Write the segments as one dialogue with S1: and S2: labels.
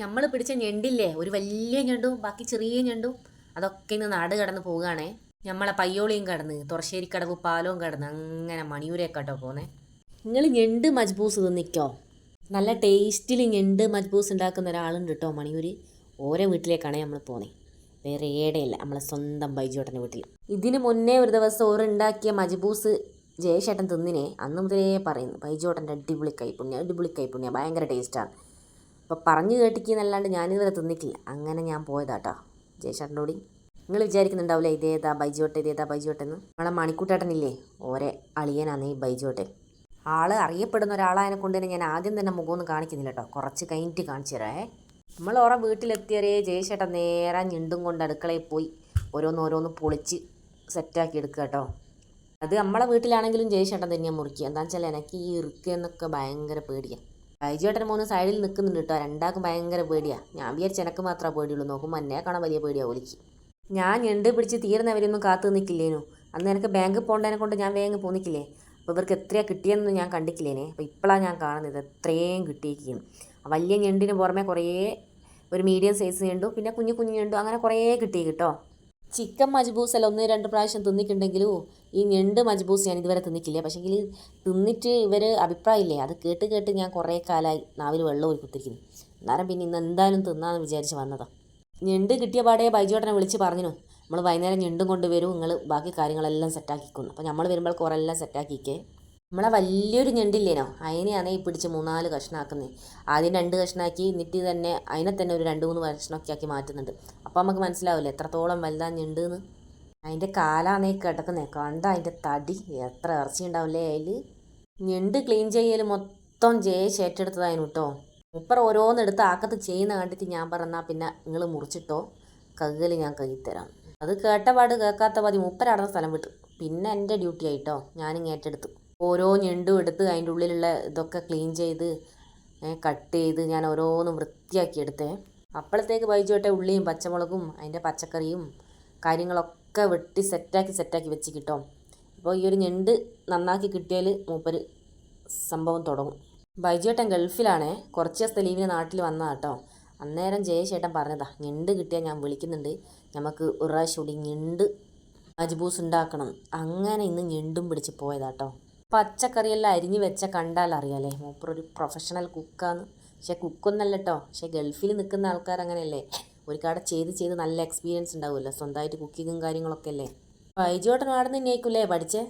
S1: നമ്മൾ പിടിച്ച ഞണ്ടില്ലേ? ഒരു വലിയ ഞണ്ടും ബാക്കി ചെറിയ ഞണ്ടും. അതൊക്കെ ഇന്ന് നാട് കടന്ന് പോവുകയാണേ നമ്മളെ പയ്യോളിയും കടന്ന് തുറശ്ശേരിക്കടവ് പാലവും കടന്ന് അങ്ങനെ മണിയൂരേക്കാട്ടോ പോന്നെ. നിങ്ങൾ ഞണ്ട് മജ്ബൂസ് തിന്നിക്കോ? നല്ല ടേസ്റ്റിൽ ഞണ്ട് മജ്ബൂസ് ഉണ്ടാക്കുന്ന ഒരാളുണ്ട് കേട്ടോ മണിയൂർ ഓരോ വീട്ടിലേക്കാണ് നമ്മൾ പോകുന്നത് വേറെ ഏടെയല്ല നമ്മളെ സ്വന്തം ബൈജോട്ടന്റെ വീട്ടിൽ ഇതിന് മുന്നേ ഒരു ദിവസം ഓറുണ്ടാക്കിയ മജ്ബൂസ് ജയശേട്ടൻ തിന്നിനെ. അന്ന് മുതലേ പറയുന്നു ബൈജോട്ടന്റെ അടിപൊളി കൈപ്പുണ്യ അടിപൊളി കൈപ്പുണ്യ ഭയങ്കര ടേസ്റ്റാണ്. അപ്പോൾ പറഞ്ഞു കേട്ടിക്കുന്നല്ലാണ്ട് ഞാനിതുവരെ തിന്നിട്ടില്ല. അങ്ങനെ ഞാൻ പോയതാട്ടോ. ജയശാട്ടനോടി. നിങ്ങൾ വിചാരിക്കുന്നുണ്ടാവില്ലേ ഇതേതാ ബൈജോട്ടെ ഇതേതാ ബൈജോട്ടെന്ന് നമ്മളെ മണിക്കൂട്ടേട്ടനില്ലേ? ഓരെ അളിയനാണ് ഈ ബൈജോട്ടെ ആൾ അറിയപ്പെടുന്ന ഒരാളായതിനെ കൊണ്ട് തന്നെ ഞാൻ ആദ്യം തന്നെ മുഖമൊന്നും കാണിക്കുന്നില്ല കേട്ടോ കുറച്ച് കഴിഞ്ഞിട്ട് കാണിച്ചു തരാമേ നമ്മൾ ഓരോ വീട്ടിലെത്തിയവരെ ജയശേട്ടൻ നേരെ ഞണ്ടും കൊണ്ട് അടുക്കളയിൽ പോയി ഓരോന്നോരോന്ന് പൊളിച്ച് സെറ്റാക്കി എടുക്കുക കേട്ടോ അത് നമ്മളെ വീട്ടിലാണെങ്കിലും ജയശേട്ടൻ തന്നെയാണ് മുറിക്കുക. എന്താണെന്ന് വെച്ചാൽ എനിക്ക് ഈ ഇറുക്കെന്നൊക്കെ ഭയങ്കര പേടിയാണ് ബൈജുവേട്ടൻ മോന് സൈഡിൽ നിൽക്കുന്നുണ്ട് കേട്ടോ. രണ്ടാൾക്കും ഭയങ്കര പേടിയാണ് ഞാൻ വിചാരിച്ച എനക്ക് മാത്രമേ പേടിയുള്ളൂ. നോക്കുമ്പോൾ എന്നെ കാണാൻ വലിയ പേടിയാണ് ഒലിക്ക് ഞാൻ ഞണ്ട് പിടിച്ച് തീർന്നവരൊന്നും കാത്തു നിൽക്കില്ലേനു? അന്ന് എനിക്ക് ബാങ്കിൽ പോകേണ്ടതിനെ കൊണ്ട് ഞാൻ വേഗം പോന്നിക്കില്ലേ? അപ്പോൾ ഇവർക്ക് എത്രയാണ് കിട്ടിയെന്നൊന്നും ഞാൻ കണ്ടിക്കില്ലേനെ. അപ്പോൾ ഇപ്പോഴാണ് ഞാൻ കാണുന്നത്. എത്രയും കിട്ടിയിരിക്കും. വലിയ ഞണ്ടിന് പുറമെ കുറേ ഒരു മീഡിയം സൈസ് ഞണ്ടും പിന്നെ കുഞ്ഞു കുഞ്ഞു ഞണ്ടും അങ്ങനെ കുറേ കിട്ടി കേട്ടോ. ചിക്കൻ മജ്ബൂസ് അല്ല ഒന്ന് രണ്ട് പ്രാവശ്യം തിന്നിട്ടുണ്ടെങ്കിലും ഈ ഞണ്ട് മജ്ബൂസ് ഞാൻ ഇതുവരെ തിന്നിട്ടില്ല. പക്ഷേങ്കിൽ തിന്നിട്ട് ഇവർ അഭിപ്രായമില്ലേ? അത് കേട്ട് കേട്ട് ഞാൻ കുറേ കാലമായി നാവിൽ വെള്ളം ഒരു കുത്തിരിക്കുന്നു. അന്നേരം പിന്നെ ഇന്ന് എന്തായാലും തിന്നാന്ന് വിചാരിച്ച് വന്നതാണ് ഞണ്ട് കിട്ടിയ പാടേ ബൈജോട്ടനെ വിളിച്ച് പറഞ്ഞു നമ്മൾ വൈകുന്നേരം ഞണ്ടും കൊണ്ടുവരും നിങ്ങൾ ബാക്കി കാര്യങ്ങളെല്ലാം സെറ്റാക്കിക്കുന്നു അപ്പോൾ നമ്മൾ വരുമ്പോൾ കുറേ എല്ലാം സെറ്റാക്കിക്കേ നമ്മളെ വലിയൊരു ഞണ്ടില്ലേനോ? അതിനെയാണ് ഈ പിടിച്ച് മൂന്നാൽ കഷ്ണാക്കുന്നത് ആദ്യം രണ്ട് കഷ്ണാക്കി എന്നിട്ട് തന്നെ അതിനെ തന്നെ ഒരു രണ്ട് മൂന്ന് കഷ്ണമൊക്കെ ആക്കി മാറ്റുന്നുണ്ട്. അപ്പോൾ നമുക്ക് മനസ്സിലാവില്ല? എത്രത്തോളം വലുതാ ഞണ്ടെന്ന്? അതിന്റെ കാലാണ് ഈ കിടക്കുന്നത് കണ്ട അതിന്റെ തടി എത്ര ഇറച്ചി ഉണ്ടാവില്ലേ അതിൽ ഞണ്ട് ക്ലീൻ ചെയ്യൽ മൊത്തം ജയേഷ് ഏറ്റെടുത്തതായിരുന്നു കേട്ടോ മുപ്പർ ഓരോന്നെടുത്ത് ആക്കത്ത് ചെയ്യുന്ന കണ്ടിട്ട് ഞാൻ പറഞ്ഞാൽ പിന്നെ നിങ്ങൾ മുറിച്ചിട്ടോ? കഴുകൽ ഞാൻ കഴുകിത്തരാം അത് കേട്ടപാട് കേൾക്കാത്ത മതി മുപ്പരടന്ന സ്ഥലം വിട്ടു. പിന്നെ എന്റെ ഡ്യൂട്ടി ആയിട്ടോ ഞാനും ഏറ്റെടുത്തു. ഓരോ ഞെണ്ടും എടുത്ത് അതിന്റെ ഉള്ളിലുള്ള ഇതൊക്കെ ക്ലീൻ ചെയ്ത് കട്ട് ചെയ്ത് ഞാൻ ഓരോന്നും വൃത്തിയാക്കി എടുത്തേ. അപ്പോഴത്തേക്ക് ബൈജോട്ടെ ഉള്ളിയും പച്ചമുളകും അതിന്റെ പച്ചക്കറിയും കാര്യങ്ങളൊക്കെ വെട്ടി സെറ്റാക്കി സെറ്റാക്കി വെച്ച് കിട്ടും. അപ്പോൾ ഈ ഒരു ഞെണ്ട് നന്നാക്കി കിട്ടിയാൽ മൂപ്പര് സംഭവം തുടങ്ങും. ബൈജുവേട്ടൻ ഗൾഫിലാണേ കുറച്ച് ദിവസത്തെ ലീവിന് നാട്ടിൽ വന്ന കേട്ടോ അന്നേരം ജയശേട്ടൻ പറഞ്ഞതാ ഞണ്ട് കിട്ടിയാൽ ഞാൻ വിളിക്കുന്നുണ്ട്. നമുക്ക് ഒരു പ്രാവശ്യം കൂടി ഞണ്ട് മജ്ബൂസ് ഉണ്ടാക്കണം. അങ്ങനെ ഇന്ന് ഞെണ്ടും പിടിച്ച് പോയതാട്ടോ പച്ചക്കറിയെല്ലാം അരിഞ്ഞ് വെച്ച കണ്ടാൽ അറിയാലേ മൂപ്പർ ഒരു പ്രൊഫഷണൽ കുക്കാന്ന് പക്ഷേ കുക്കൊന്നല്ല കേട്ടോ പക്ഷേ ഗൾഫിൽ നിൽക്കുന്ന ആൾക്കാർ അങ്ങനെയല്ലേ ഒരു കട ചെയ്ത് ചെയ്ത് നല്ല എക്സ്പീരിയൻസ് ഉണ്ടാവുമല്ലോ. സ്വന്തമായിട്ട് കുക്കിങ്ങും കാര്യങ്ങളൊക്കെ അല്ലേ ബൈജുവേട്ടൻ അവിടെ നിന്ന് പഠിച്ചേ?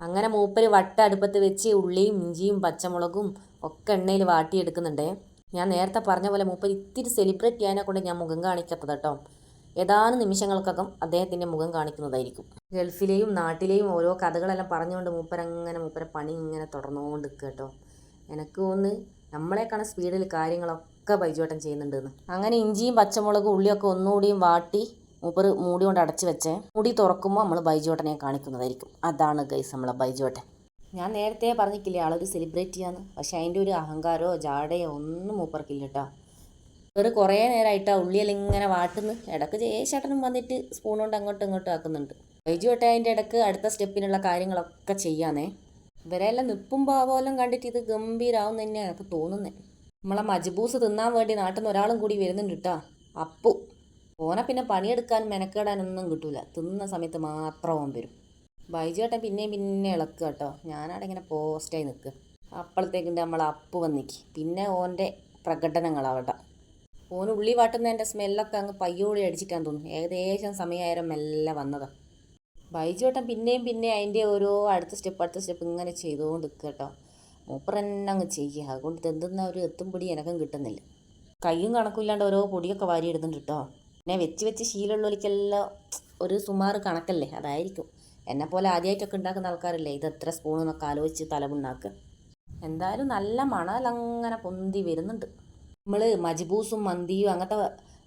S1: അങ്ങനെ മൂപ്പര് വട്ട അടുപ്പത്ത് വെച്ച് ഉള്ളിയും ഇഞ്ചിയും പച്ചമുളകും ഒക്കെ എണ്ണയിൽ വാട്ടിയെടുക്കുന്നുണ്ടേ. ഞാൻ നേരത്തെ പറഞ്ഞ പോലെ മൂപ്പര് ഇത്തിരി സെലിബ്രേറ്റ് ചെയ്യാനെ കൊണ്ട് ഞാൻ മുഖം കാണിക്കാത്തത് കേട്ടോ ഏതാനും നിമിഷങ്ങൾക്കകം അദ്ദേഹത്തിന്റെ മുഖം കാണിക്കുന്നതായിരിക്കും. ഗൾഫിലെയും നാട്ടിലെയും ഓരോ കഥകളെല്ലാം പറഞ്ഞുകൊണ്ട് മൂപ്പരങ്ങനെ മൂപ്പര പണി ഇങ്ങനെ തുടർന്നുകൊണ്ട് കേട്ടോ എനിക്ക് തോന്നുന്നു നമ്മളെക്കാണ് സ്പീഡിൽ കാര്യങ്ങളൊക്കെ ബൈജുവേട്ടൻ ചെയ്യുന്നുണ്ടെന്ന്. അങ്ങനെ ഇഞ്ചിയും പച്ചമുളകും ഉള്ളിയൊക്കെ ഒന്നുകൂടിയും വാട്ടി മൂപ്പർ മൂടി കൊണ്ട് അടച്ചു വെച്ചേ. മൂടി തുറക്കുമ്പോൾ നമ്മൾ ബൈജോട്ടനെ കാണിക്കുന്നതായിരിക്കും. അതാണ് ഗൈസ് നമ്മളെ ബൈജോട്ടൻ ഞാൻ നേരത്തെ പറഞ്ഞിട്ടില്ലേ ആളൊരു സെലിബ്രേറ്റ് ചെയ്യാന്ന് പക്ഷെ അതിന്റെ ഒരു അഹങ്കാരോ ജാടയോ ഒന്നും മൂപ്പർക്കില്ല കേട്ടോ. വേറെ കുറേ നേരമായിട്ട് ആ ഉള്ളിയെല്ലാം ഇങ്ങനെ വാട്ടുന്നു. ഇടയ്ക്ക് ജയേശേട്ടനും വന്നിട്ട് സ്പൂൺ കൊണ്ട് അങ്ങോട്ടും ഇങ്ങോട്ടും ആക്കുന്നുണ്ട്. ബൈജുവേട്ടൻ അതിന്റെ ഇടയ്ക്ക് അടുത്ത സ്റ്റെപ്പിനുള്ള കാര്യങ്ങളൊക്കെ ചെയ്യാന്നേ. ഇവരെല്ലാം നിപ്പും പാവോലും കണ്ടിട്ട് ഇത് ഗംഭീരാവും തന്നെയാണ് എനിക്ക് തോന്നുന്നത് നമ്മളെ മജ്ബൂസ് തിന്നാൻ വേണ്ടി നാട്ടിൽ നിന്ന് ഒരാളും കൂടി വരുന്നുണ്ട് കേട്ടോ അപ്പു. ഓനെ പിന്നെ പണിയെടുക്കാൻ മെനക്കെടാനൊന്നും കിട്ടൂല. തിന്ന സമയത്ത് മാത്രം ഓൻ വരും. ബൈജുവേട്ടൻ പിന്നെയും പിന്നെ ഇളക്കുക കേട്ടോ. ഞാനവിടെ ഇങ്ങനെ പോസ്റ്റായി നിൽക്കുക അപ്പോഴത്തേക്കിന്റെ നമ്മൾ അപ്പ് വന്നിക്ക്. പിന്നെ ഓന്റെ പ്രകടനങ്ങളാവട്ടെ. ഓൻ ഉള്ളി വാട്ടുന്നതിന്റെ സ്മെല്ലൊക്കെ അങ്ങ് പയ്യോളി അടിച്ചിട്ടാന്ന് തോന്നുന്നു. ഏകദേശം സമയമായാലും മെല്ലെ വന്നതാണ് ബൈജുവട്ടം പിന്നെയും പിന്നെ അതിന്റെ ഓരോ അടുത്ത സ്റ്റെപ്പ് അടുത്ത സ്റ്റെപ്പ് ഇങ്ങനെ ചെയ്തുകൊണ്ട് നിൽക്കുക കേട്ടോ മൂപ്പർ തന്നെ അങ്ങ് ചെയ്യുക അതുകൊണ്ട് എന്തെന്ന ഒരു എത്തും പിടി എനക്കും കിട്ടുന്നില്ല. കയ്യും കണക്കില്ലാണ്ട് ഓരോ പൊടിയൊക്കെ വാരി ഇടുന്നുണ്ട് കേട്ടോ പിന്നെ വെച്ച് വെച്ച് ശീലമുള്ളവർക്കെല്ലാം ഒരു സുമാറ് കണക്കല്ലേ? അതായിരിക്കും. എന്നെ പോലെ ആദ്യമായിട്ടൊക്കെ ഉണ്ടാക്കുന്ന ആൾക്കാരല്ലേ? ഇത് എത്ര സ്പൂണെന്നൊക്കെ ആലോചിച്ച് തലമുണ്ടാക്കുക. എന്തായാലും നല്ല മണലങ്ങനെ പൊന്തി വരുന്നുണ്ട്. നമ്മൾ മജ്ബൂസും മന്തിയും അങ്ങനത്തെ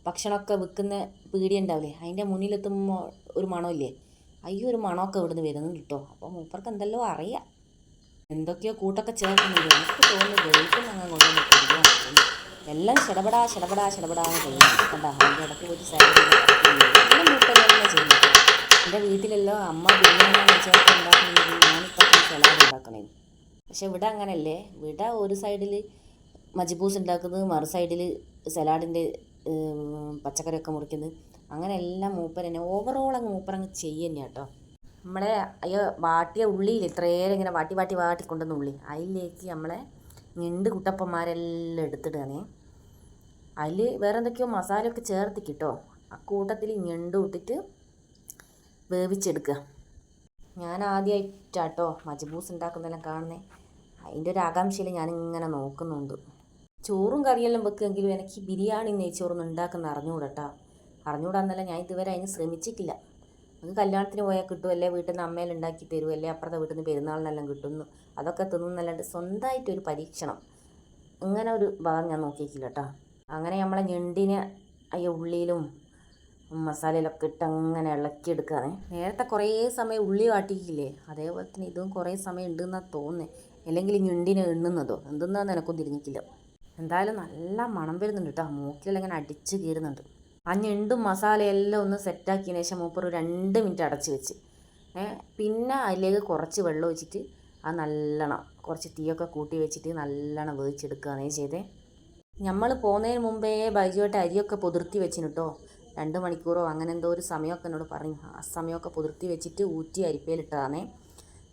S1: ഭക്ഷണമൊക്കെ വിൽക്കുന്ന പീടിയ ഉണ്ടാവില്ലേ അതിന്റെ മുന്നിലെത്തുമ്പോൾ ഒരു മണമില്ലേ? അയ്യോ ഒരു മണമൊക്കെ ഇവിടുന്ന് വരുന്നുണ്ട് കേട്ടോ അപ്പോൾ മൂപ്പർക്ക് എന്തെല്ലോ അറിയാം. എന്തൊക്കെയോ കൂട്ടൊക്കെ ചേർക്കുന്നുണ്ട്. എനിക്ക് തോന്നുന്നു ഗൾഫിൽ അങ്ങനെ അങ്ങ് കൊണ്ടുവന്ന് എല്ലാം ചിടപെടാ ചിടപെടാ ശടപടാന്ന് ചെയ്യുന്നു കണ്ട? ഒരു സൈഡ് മൂപ്പരെല്ലാം ചെയ്യുന്നു എന്റെ വീട്ടിലെല്ലാം അമ്മ ബിരിയാണി ചേർത്ത് ഉണ്ടാക്കുന്നത്. ഞാനിപ്പോൾ സലാഡ് ഉണ്ടാക്കണേ പക്ഷെ ഇവിടെ അങ്ങനെയല്ലേ ഇവിടെ ഒരു സൈഡിൽ മജിബൂസ് ഉണ്ടാക്കുന്നത് മറു സൈഡിൽ സലാഡിന്റെ പച്ചക്കറിയൊക്കെ മുറിക്കുന്നത്. അങ്ങനെ എല്ലാം മൂപ്പർ തന്നെ. ഓവറോൾ അങ്ങ് മൂപ്പർ അങ്ങ് ചെയ്യുക കേട്ടോ നമ്മളെ അയ്യോ വാട്ടിയ ഉള്ളിയിൽ ഇത്രയേറെ ഇങ്ങനെ വാട്ടി വാട്ടി വാട്ടി കൊണ്ടുവന്ന ഉള്ളി. അതിലേക്ക് നമ്മളെ ഞണ്ട് കുട്ടപ്പന്മാരെല്ലാം എടുത്തിടുകയാണേ. അതിൽ വേറെ എന്തൊക്കെയോ മസാലയൊക്കെ ചേർത്ത് കിട്ടോ. ആ കൂട്ടത്തിൽ ഞണ്ട് ഇട്ടിട്ട് വേവിച്ചെടുക്കുക. ഞാൻ ആദ്യമായിട്ടാട്ടോ മജ്ബൂസ് ഉണ്ടാക്കുന്നതെല്ലാം കാണുന്നത് അതിന്റെ ഒരു ആകാംക്ഷയിൽ ഞാനിങ്ങനെ നോക്കുന്നുണ്ട്. ചോറും കറിയെല്ലാം വെക്കുമെങ്കിലും എനിക്ക് ബിരിയാണി നെയ്ച്ചോറൊന്നും ഉണ്ടാക്കുന്ന അറിഞ്ഞുകൂടട്ടാ അറിഞ്ഞുകൂടാന്നല്ല ഞാൻ ഇതുവരെ അതിന് ശ്രമിച്ചിട്ടില്ല. നമുക്ക് കല്യാണത്തിന് പോയാൽ കിട്ടും അല്ലേ വീട്ടിൽ നിന്ന് അമ്മയിൽ ഉണ്ടാക്കി തരും അല്ലേ അപ്പുറത്തെ വീട്ടിൽ നിന്ന് പെരുന്നാളിനെല്ലാം കിട്ടുന്നു. അതൊക്കെ തിന്നുന്നല്ലാണ്ട് സ്വന്തമായിട്ടൊരു പരീക്ഷണം. ഇങ്ങനെ ഒരു ഭാഗം ഞാൻ നോക്കിയിട്ടില്ല കേട്ടോ അങ്ങനെ നമ്മളെ ഞണ്ടിനെ അയ്യ ഉള്ളിയിലും മസാലയിലൊക്കെ ഇട്ട് അങ്ങനെ ഇളക്കിയെടുക്കാതെ നേരത്തെ കുറേ സമയം ഉള്ളി വാട്ടിക്കില്ലേ അതേപോലെ തന്നെ ഇതും കുറേ സമയം ഉണ്ടെന്നാണ് തോന്നുന്നത് അല്ലെങ്കിൽ ഞണ്ടിനെ എണ്ണുന്നതോ? എന്തെന്നാന്ന് എനക്കും തിരിഞ്ഞിട്ടില്ല. എന്തായാലും നല്ല മണം വരുന്നുണ്ട് കേട്ടോ മൂക്കിലെല്ലാം ഇങ്ങനെ അടിച്ച് കീറുന്നുണ്ട്. ആ ഞെണ്ടും മസാലയെല്ലാം ഒന്ന് സെറ്റാക്കിയതിന് ശേഷം മൂപ്പർ രണ്ട് മിനിറ്റ് അടച്ച് വെച്ച്. പിന്നെ അതിലേക്ക് കുറച്ച് വെള്ളം ഒഴിച്ചിട്ട് അത് നല്ലോണം കുറച്ച് തീയൊക്കെ കൂട്ടി വെച്ചിട്ട് നല്ലോണം വേവിച്ചെടുക്കുകയാണ് ചെയ്തേ. നമ്മൾ പോകുന്നതിന് മുമ്പേ ബൈജുവായിട്ട് അരിയൊക്കെ പൊതിർത്തി വെച്ചിന് കേട്ടോ രണ്ട് മണിക്കൂറോ അങ്ങനെ എന്തോ ഒരു സമയമൊക്കെ എന്നോട് പറഞ്ഞു. ആ സമയമൊക്കെ പുതിർത്തി വെച്ചിട്ട് ഊറ്റി അരിപ്പയിലിട്ടതാണേ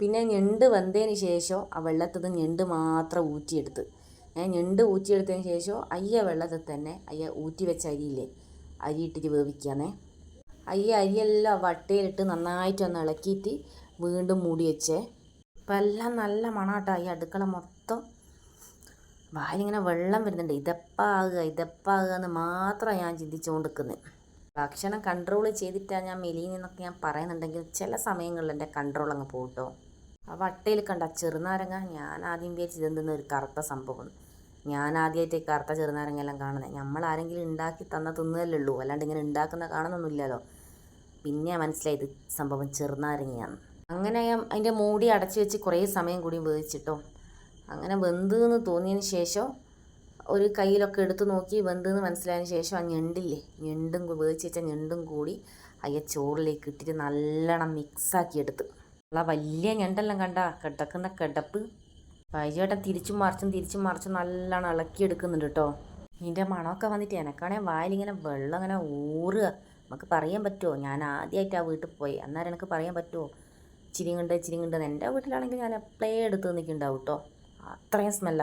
S1: പിന്നെ ഞെണ്ട് വെന്തതിന് ശേഷം ആ വെള്ളത്തിൽ നിന്ന് ഞണ്ട് മാത്രം ഊറ്റിയെടുത്ത്. ഞണ്ട് ഊറ്റിയെടുത്തതിന് ശേഷം അയ്യ വെള്ളത്തിൽ തന്നെ അയ്യ ഊറ്റി വെച്ച അരിയില്ലേ? അരി ഇട്ടിട്ട് വേവിക്കുകയാണേ അയ്യ അരിയെല്ലാം വട്ടയിലിട്ട് നന്നായിട്ട് ഒന്ന് ഇളക്കിയിട്ട് വീണ്ടും മൂടി വെച്ചേ. ഇപ്പം എല്ലാം നല്ല മണാട്ടോ ഈ അടുക്കള മൊത്തം. വായിലിങ്ങനെ വെള്ളം വരുന്നുണ്ട്. ഇതപ്പാകുക ഇതപ്പാകുക എന്ന് മാത്രമാണ് ഞാൻ ചിന്തിച്ചുകൊണ്ട് നിൽക്കുന്നത് ഭക്ഷണം കൺട്രോൾ ചെയ്തിട്ടാണ് ഞാൻ മെലിയെന്നൊക്കെ ഞാൻ പറയുന്നുണ്ടെങ്കിൽ ചില സമയങ്ങളിൽ എന്റെ കൺട്രോൾ അങ്ങ് പോട്ടോ. ആ വട്ടയിൽ കണ്ട ചെറുനാരങ്ങ ഞാൻ ആദ്യം വിചാരിച്ചത് എന്തെന്ന് ഒരു കറുത്ത സംഭവം ഞാൻ ആദ്യമായിട്ട് കറുത്ത ചെറുനാരങ്ങ എല്ലാം കാണുന്നത് നമ്മൾ ആരെങ്കിലും ഉണ്ടാക്കി തന്ന തിന്നതല്ലേ ഉള്ളൂ. അല്ലാണ്ട് ഇങ്ങനെ ഉണ്ടാക്കുന്ന കാണുന്നൊന്നുമില്ലല്ലോ. പിന്നെ മനസ്സിലായത് സംഭവം ചെറുനാരങ്ങയാണ്. അങ്ങനെ അതിന്റെ മൂടി അടച്ചു വെച്ച് കുറേ സമയം കൂടി വേവിച്ചിട്ടോ. അങ്ങനെ വെന്ത് എന്ന് തോന്നിയതിന് ശേഷം ഒരു കയ്യിലൊക്കെ എടുത്ത് നോക്കി വെന്ത് എന്ന് മനസ്സിലായതിന് ശേഷം ആ ഞണ്ടില്ലേ ഞണ്ടും വേവിച്ച് വെച്ച ഞണ്ടും കൂടി അയ്യ ചോറിലേക്ക് ഇട്ടിട്ട് നല്ലോണം മിക്സാക്കി എടുത്ത് ഉള്ള വലിയ ഞണ്ടെല്ലാം കണ്ട. കിടക്കുന്ന കിടപ്പ്. വൈജേട്ടൻ തിരിച്ചും മറിച്ചും തിരിച്ചും മറിച്ചും നല്ലോണം ഇളക്കിയെടുക്കുന്നുണ്ട് കേട്ടോ ഇതിന്റെ മണമൊക്കെ വന്നിട്ട് എനക്കാണെങ്കിൽ വായിലിങ്ങനെ വെള്ളം ഇങ്ങനെ ഊറുക. നമുക്ക് പറയാൻ പറ്റുമോ ഞാൻ ആദ്യമായിട്ട് ആ വീട്ടിൽ പോയി. അന്നേരം എനിക്ക് പറയാൻ പറ്റുമോ ചിരിങ്ങുണ്ട് ചിരിങ്ങുണ്ട്. എന്റെ വീട്ടിലാണെങ്കിൽ ഞാൻ എപ്പോഴേ എടുത്ത് നിൽക്കുന്നുണ്ടാവും കേട്ടോ അത്രയും സ്മെല്ല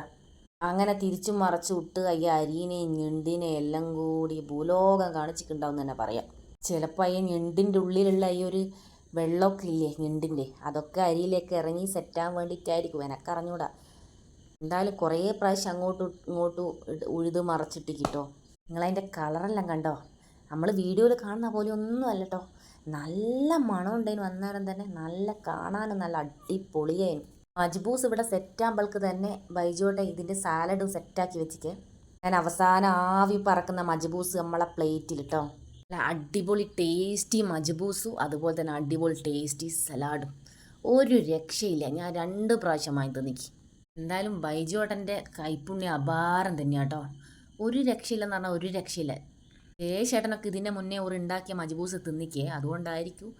S1: അങ്ങനെ തിരിച്ചും മറച്ചു വിട്ട് അയ്യ അരീനെയും ഞെണ്ടിനെയും എല്ലാം കൂടി ഭൂലോകം കാണിച്ചിട്ടുണ്ടാവും എന്ന് തന്നെ പറയാം. ചിലപ്പോൾ അയ്യ ഞെണ്ടിന്റെ ഉള്ളിലുള്ള ഈ ഒരു വെള്ളമൊക്കെ ഇല്ലേ ഞണ്ടിന്റെ. അതൊക്കെ അരിയിലേക്ക് ഇറങ്ങി സെറ്റാൻ വേണ്ടിയിട്ടായിരിക്കും. എനക്കറിഞ്ഞൂടാ. എന്തായാലും കുറേ പ്രാവശ്യം അങ്ങോട്ടും ഇങ്ങോട്ടും ഉഴുത് മറച്ചിട്ട് കിട്ടോ നിങ്ങളതിന്റെ കളറെല്ലാം കണ്ടോ? നമ്മൾ വീഡിയോയിൽ കാണുന്ന പോലെ ഒന്നും അല്ല കേട്ടോ നല്ല മണം ഉണ്ടായിരുന്നു അന്നേരം തന്നെ. നല്ല കാണാനും നല്ല അടിപൊളിയായിരുന്നു മജ്ബൂസ് ഇവിടെ സെറ്റാകുമ്പോൾക്ക് തന്നെ ബൈജോട്ടെ ഇതിന്റെ സാലഡും സെറ്റാക്കി വെച്ചിട്ട് ഞാൻ അവസാനം ആവി പറക്കുന്ന മജ്ബൂസ് നമ്മളെ പ്ലേറ്റിൽ കേട്ടോ അടിപൊളി ടേസ്റ്റി മജ്ബൂസും അതുപോലെ തന്നെ അടിപൊളി ടേസ്റ്റി സലാഡും. ഒരു രക്ഷയില്ല. ഞാൻ രണ്ട് പ്രാവശ്യം വാങ്ങി തന്നിക്ക് എന്തായാലും ബൈജോട്ടന്റെ കൈപ്പുണ്യം അപാരം തന്നെയാണ് കേട്ടോ ഒരു രക്ഷയില്ലെന്ന് പറഞ്ഞാൽ ഒരു രക്ഷയില്ല. ഏ ചേട്ടനൊക്കെ ഇതിന്റെ മുന്നേ ഒരു ഉണ്ടാക്കിയ മജ്ബൂസ് തിന്നിക്കേ. അതുകൊണ്ടായിരിക്കും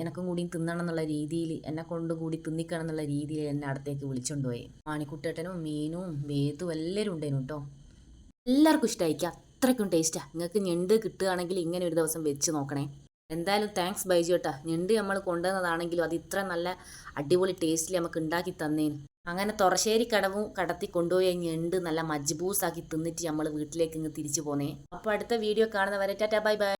S1: എനക്കും കൂടി തിന്നണം എന്നുള്ള രീതിയിൽ എന്നെ കൊണ്ട് കൂടി തിന്നിക്കണം എന്നുള്ള രീതിയിൽ എന്നെ അടുത്തേക്ക് വിളിച്ചുകൊണ്ട് പോയി. മാണിക്കുട്ടേട്ടനും മീനും വേത്തും എല്ലാവരും ഉണ്ടായിരുന്നു കേട്ടോ എല്ലാവർക്കും ഇഷ്ടമായിരിക്കും അത്രയ്ക്കും ടേസ്റ്റാണ് നിങ്ങൾക്ക് ഞണ്ട് കിട്ടുകയാണെങ്കിൽ ഇങ്ങനെ ഒരു ദിവസം വെച്ച് നോക്കണേ. എന്തായാലും താങ്ക്സ് ബൈജു കേട്ടാ ഞണ്ട് നമ്മൾ കൊണ്ടുവന്നതാണെങ്കിലും അത് ഇത്ര നല്ല അടിപൊളി ടേസ്റ്റിൽ നമുക്ക് ഉണ്ടാക്കി തന്നേന്. അങ്ങനെ തുറശ്ശേരി കടവും കടത്തി കൊണ്ടുപോയി ഞണ്ട് നല്ല മജ്ബൂസാക്കി തിന്നിട്ട് നമ്മൾ വീട്ടിലേക്ക് ഇങ്ങ് തിരിച്ചു പോന്നേ. അപ്പോൾ അടുത്ത വീഡിയോ കാണുന്നവരെ ടാറ്റാ ബൈ ബൈ.